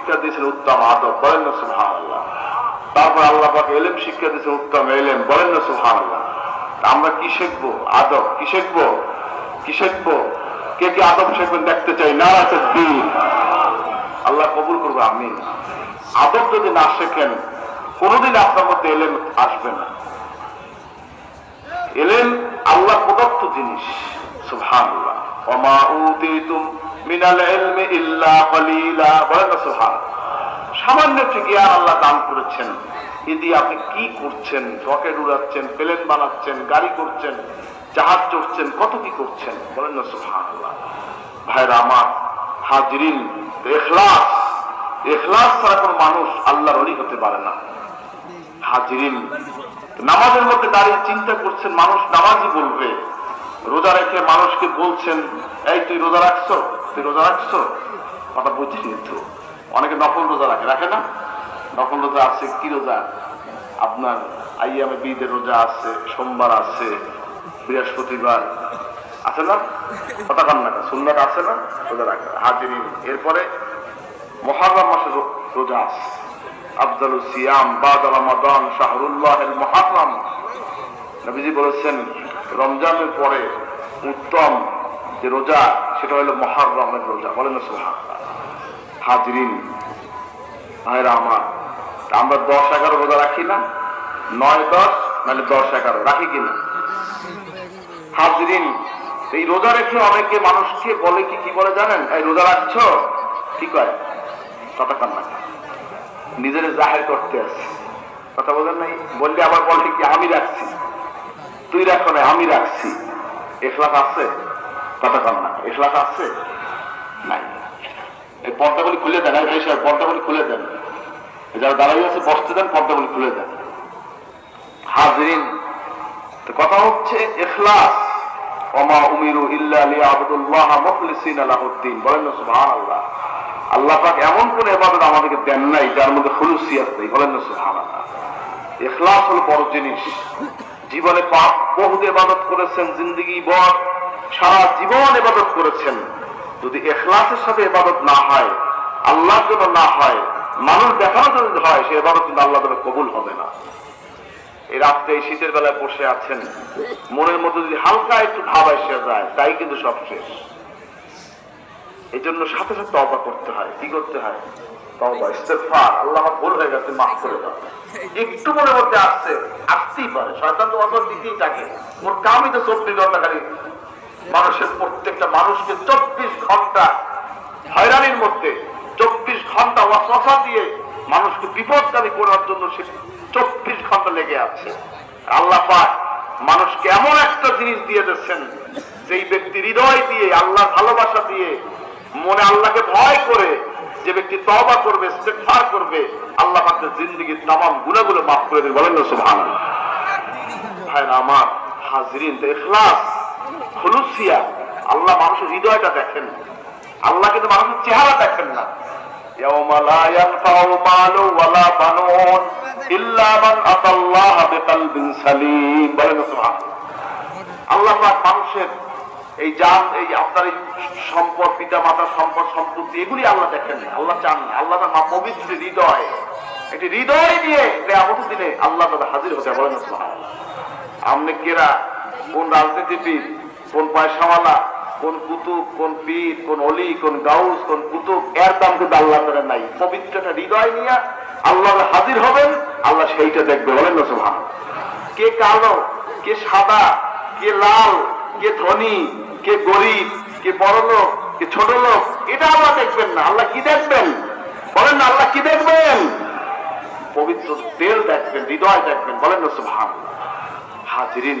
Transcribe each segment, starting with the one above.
শিক্ষা দিয়েছেন উত্তম আদব, বলেন না সুহান আল্লাহ তারপর আল্লাহ পাকে এলেম শিক্ষা দিয়েছেন উত্তম এলেম, বলেন না সুহান আল্লাহ আমরা কি শিখব? আদব, কি শিখব? কি শিখব? কে কে আদব শিখবেন দেখতে চাই? না আছে দিন আল্লাহ কবুল করব আমি আদব যদি না শেখেন, কোনোদিন আপনার মধ্যে এলেম আসবে না। এলেন আল্লাহ প্রদত্ত জিনিস, সুবহানাল্লাহ। ওমা উতিতুম মিনাল সুবহান। সামান্য একটু জ্ঞান আল্লাহ দান করেছেন। এ আপনি কি করছেন? রকেট উড়াচ্ছেন, প্লেন বানাচ্ছেন, গাড়ি করছেন, জাহাজ চড়ছেন, কত কি করছেন? বলেন না, সুবহানাল্লাহ। ভাইরা আমার, হাজরিন, এখলাস এখলাস ছাড়া কোনো মানুষ আল্লাহর অলি হতে পারে না। হাজিরিন, নামাজের মধ্যে দাঁড়িয়ে চিন্তা করছেন, মানুষ নামাজই বলবে। রোজা রেখে মানুষকে বলছেন, এই তুই রোজা রাখছো? তুই রোজা রাখছো? কথা বুঝছি কিন্তু অনেকে নকল রোজা রাখে রাখে না? নকল রোজা আছে, কি রোজা? আপনার আইয়ামে বিদের রোজা আছে, সোমবার আছে, বৃহস্পতিবার। আছে না? কথা কান না সুন্দর আছে না? রোজা রাখে হাজিরিন। এরপরে মহারম মাসে রোজা আছে। আফজালু সিয়াম বাদ রমাদান শাহরুল্লাহ মহারম নবীজি বলেছেন, রমজানের পরে উত্তম যে রোজা সেটা হলো মহারমের রোজা। বলেন না হাজরিন আমার আমরা দশ এগারো রোজা রাখি না? নয় দশ, নাহলে দশ এগারো। রাখি কিনা হাজরিন, এই রোজা রেখে অনেকে মানুষকে বলে কি কি বলে জানেন? এই রোজা রাখছো? কি কয়? কান না। নিজের জাহের করতে আছে কথা বলেন নাই? বললে আবার বলে কি, আমি রাখছি। তুই রাখো না আমি রাখছি। এখলাস আছে? না। এখলাস আছে নাই। এই পর্দাগুলি খুলে দেন। পর্দাগুলি খুলে দেন। যারা দাঁড়াই আছে, বসতে দেন, পর্দাগুলি খুলে দেন। হাজরিন কথা হচ্ছে এখলাস ওমা উমিরু ইল্লা লিয়াবুদুল্লাহ মুখলিসিনা বলেন সুবহানাল্লাহ। আল্লাহ পাক এমন কোন ইবাদত আমাদেরকে দেন নাই, যার মধ্যে খুলুসিয়াত নেই। বলেন সুবহানাল্লাহ। ইখলাস হলো বড় জিনিস। জীবনে পাপ বহুত ইবাদত করেছেন, জিন্দগি বর। সারা জীবন ইবাদত করেছেন। যদি ইখলাসের সাথে ইবাদত না হয়, আল্লাহর জন্য না হয়, মানুষ জন্য যদি হয়, সে ইবাদত কিন্তু আল্লাহ দ্বারা কবুল হবে না। এই রাত্রে এই শীতের বেলায় বসে আছেন, মনের মধ্যে যদি হালকা একটু ভাব এসে যায়, তাই কিন্তু সব শেষ। এই জন্য সাথে সাথে তবা করতে হয়। কি করতে হয়? তবা ইস্তেগফার, আল্লাহ ভুল হয়ে গেছে, মাফ করে দাও। একটু মনের মধ্যে আসছে, আসতেই পারে। শয়তান তো অত দিতেই থাকে। ওর কামই তো চব্বিশ ঘণ্টা মানুষের প্রত্যেকটা মানুষকে চব্বিশ ঘণ্টা হয়রানির মধ্যে, চব্বিশ ঘণ্টা ওয়াসওয়াসা দিয়ে মানুষকে বিপদগামী করার জন্য সে চব্বিশ ঘণ্টা লেগে আছে। আল্লাহ পাক মানুষকে এমন একটা জিনিস দিয়ে দিচ্ছেন, যেই ব্যক্তি হৃদয় দিয়ে আল্লাহ ভালোবাসা দিয়ে, মনে আল্লাহকে ভয় করে যে ব্যক্তি তবা করবে, ইস্তেগফার করবে, আল্লাহ পাক জিন্দগির তামাম গুণাগুলো মাফ করে দেবে বলেন না সুবহানাল্লাহ। ভাইরা আমার হাজরিন, তো ইখলাস আল্লাহ মানুষের হৃদয়টা দেখেন। আল্লাহ কিন্তু মানুষের চেহারা দেখেন না। সম্পদ পিতা মাতার সম্পদ এগুলি আল্লাহ দেখেন আল্লাহ চান আল্লাহ পবিত্র হৃদয়। একটি হৃদয় দিয়ে আমাদের দিনে আল্লাহ তাদের হাজির হতে বলেন আমনে কেরা কোন রাজনীতিবিদ, কোন পয়সাওয়ালা, কোন কুতুব, কোন পীর, কোন অলি, কোন গাউস, কোন কুতুব, এর দাম কিন্তু আল্লাহ তারা নাই। পবিত্র একটা হৃদয় নিয়ে আল্লাহ হাজির হবেন, আল্লাহ সেইটা দেখবে, বলেন না সুবহান কে কালো, কে সাদা, কে লাল, কে ধনী, কে গরিব, কে বড় লোক, কে ছোট লোক, এটা আল্লাহ দেখবেন না। আল্লাহ কি দেখবেন? বলেন না, আল্লাহ কি দেখবেন? পবিত্র তেল দেখবেন, হৃদয় দেখবেন, বলেন না সুবহান হাজিরিন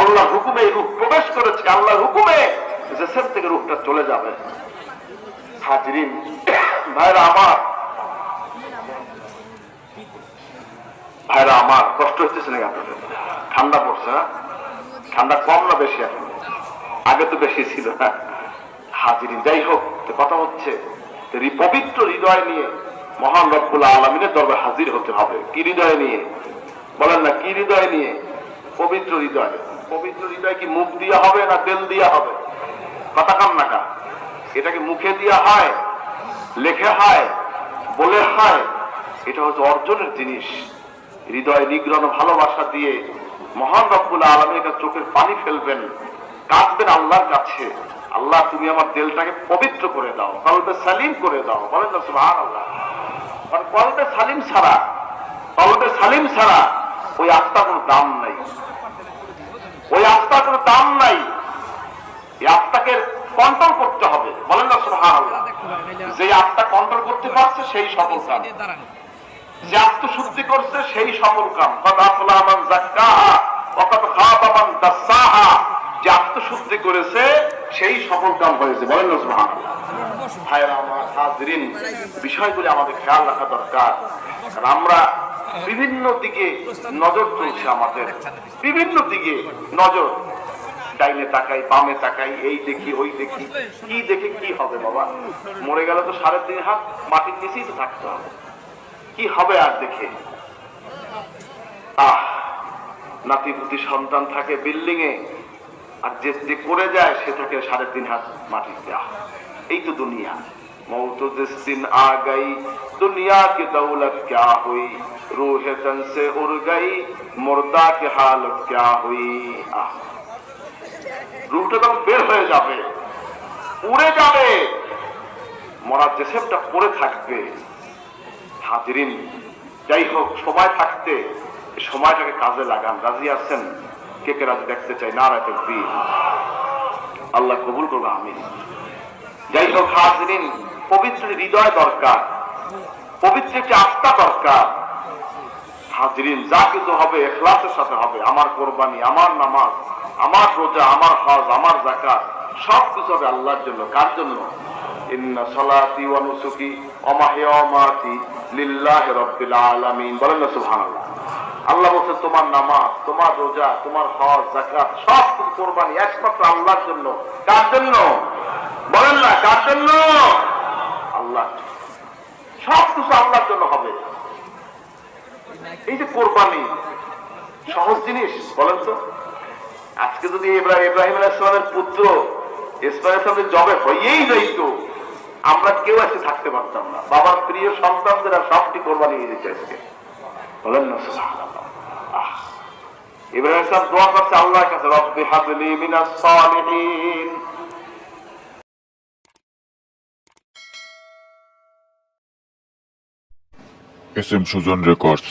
আল্লাহ হুকুমে রূপ প্রবেশ করেছে আল্লাহ হুকুমে জেসেম থেকে রূপটা চলে যাবে। হাজরিন, ভাইরা আমার ভাইরা আমার, কষ্ট হচ্ছে নাকি আপনাদের? ঠান্ডা পড়ছে না ঠান্ডা কম না বেশি এখন? আগে তো বেশি ছিল না হাজিরি যাই হোক কথা হচ্ছে পবিত্র হৃদয় নিয়ে মহান রব্বুল আলমিনের দরবার হাজির হতে হবে। কি হৃদয় নিয়ে? বলেন না, কি হৃদয় নিয়ে? পবিত্র হৃদয়। পবিত্র হৃদয় কি মুখ দিয়া হবে না তেল দিয়া হবে? কথা কান না কা এটা কি মুখে দিয়া হয়, লেখে হয়, বলে হয়? এটা হচ্ছে অর্জনের জিনিস। হৃদয় নিগ্রহ, ভালোবাসা দিয়ে মহান রব্বুল আলমের কাছে চোখের পানি ফেলবেন, কাঁদবেন আল্লাহর কাছে। আল্লাহ, তুমি আমার তেলটাকে পবিত্র করে দাও, কলবে সালিম করে দাও। বলেন না সুবহান আল্লাহ কারণ কলবে সালিম ছাড়া, কলবে সালিম ছাড়া ওই আত্মা কোনো দাম নাই। ওই আত্মার কোনো দাম নাই। এই আত্মাকে কন্ট্রোল করতে হবে। বলেন না আল্লাহ যে আত্মা কন্ট্রোল করতে পারছে, সেই সফল কাম। যে আত্মশুদ্ধি করছে, সেই সফল কাম। যে আত্মশুদ্ধি করেছে, সেই সফল কাম হয়েছে। বলেন না সুবহানাল্লাহ। ভাইরা আমার হাজরিন বিষয়গুলি আমাদের খেয়াল রাখা দরকার। কারণ আমরা বিভিন্ন দিকে নজর চলছে আমাদের। বিভিন্ন দিকে নজর ডাইনে তাকাই, বামে তাকাই, এই দেখি, ওই দেখি, কি দেখে কি হবে বাবা? মরে গেলে তো সাড়ে তিন হাত মাটির নিচেই তো থাকতে হবে। কি হবে আর দেখে? আহ, নাতি পুতি সন্তান থাকে বিল্ডিং এ আর যে করে যায়, সে থাকে সাড়ে তিন হাত মাটিতে। আহ এই তো দুনিয়া मौत जिस दिन आ गई दुनिया की दौलत क्या हुई रूह तन से उड़ गई मुर्दा की हालत क्या हुई आह রুহটা তখন বের হয়ে যাবে উড়ে যাবে মরার জেসেপটা পড়ে থাকবে হাজিরিন যাই হোক সময় থাকতে এই সময়টাকে কাজে লাগান রাজি আছেন কে কে রাজি দেখতে চাই না রাখে আল্লাহ কবুল করবো আমি যাই হোক হাজিরিন পবিত্র হৃদয় দরকার। পবিত্র একটি আত্মা দরকার। হাজিরিন যা কিছু হবে, এখলাসের সাথে হবে। আমার কোরবানি, আমার নামাজ, আমার রোজা, আমার হজ, আমার জাকাত সব কিছু হবে আল্লাহর জন্য। কার জন্য? আল্লাহ বলছে, তোমার নামাজ, তোমার রোজা, তোমার হজ জাকাত সব কিছু কোরবানি একমাত্র আল্লাহর জন্য। কার জন্য? বলেন না, কার জন্য? আল্লাহ। সব কিছু আল্লাহর জন্য হবে। এই যে কোরবানি, সহজ জিনিস, বলেন তো। আজকে যদি ইব্রাহিম ইব্রাহিম আলাইসলামের পুত্র ইসলামের জবে হইয়েই যাইতো, আমরা কেউ আজকে থাকতে পারতাম না। বাবার প্রিয় সন্তানদের আর সবটি কোরবানি নিয়ে দিচ্ছে আজকে। বলেন না ইব্রাহিম ইসলাম দোয়া করছে, আল্লাহর কাছে, রব্বি হাবলি মিনাস সালিহিন। S M Sujon records.